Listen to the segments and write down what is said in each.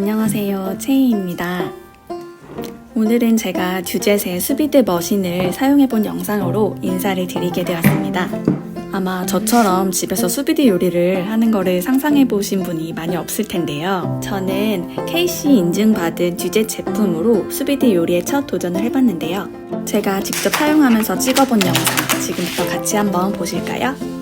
안녕하세요. 채이입니다. 오늘은 제가 듀젯의 수비드 머신을 사용해본 영상으로 인사를 드리게 되었습니다. 아마 저처럼 집에서 수비드 요리를 하는 거를 상상해보신 분이 많이 없을 텐데요. 저는 KC 인증받은 듀젯 제품으로 수비드 요리에 첫 도전을 해봤는데요. 제가 직접 사용하면서 찍어본 영상 지금부터 같이 한번 보실까요?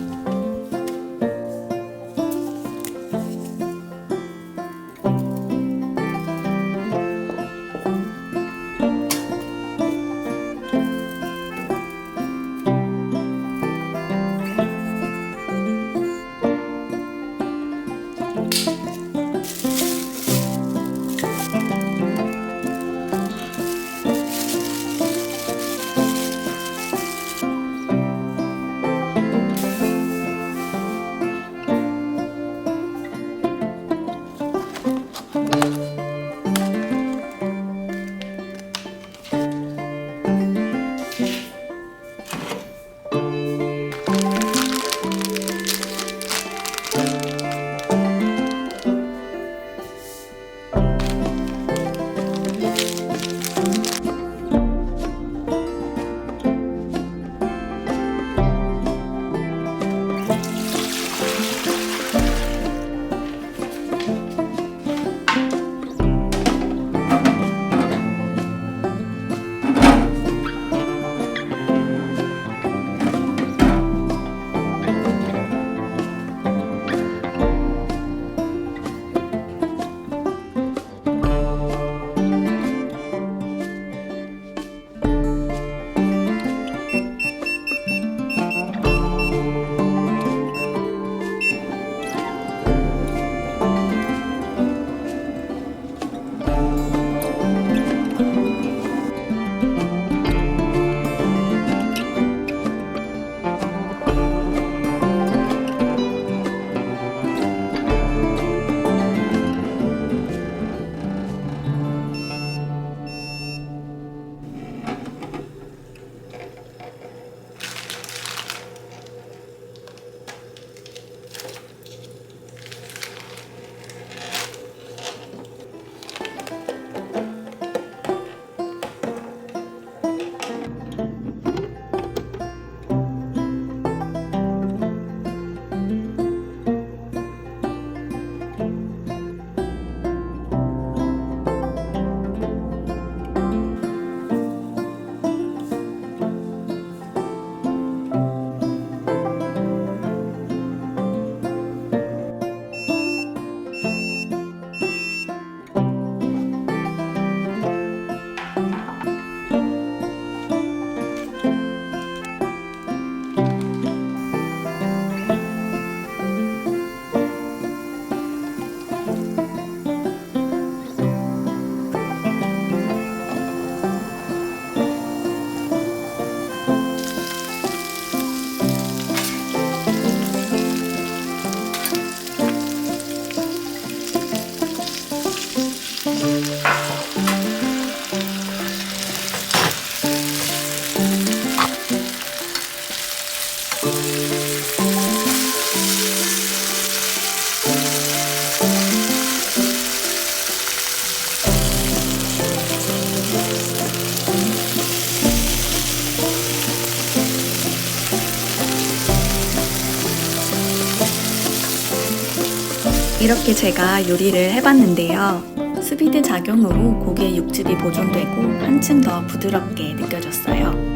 이렇게 제가 요리를 해봤는데요. 스비드 작용으로 고기의 육즙이 보존되고 한층 더 부드럽게 느껴졌어요.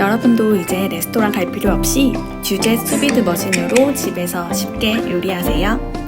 여러분도 이제 레스토랑 갈 필요 없이 듀젯 스비드 머신으로 집에서 쉽게 요리하세요.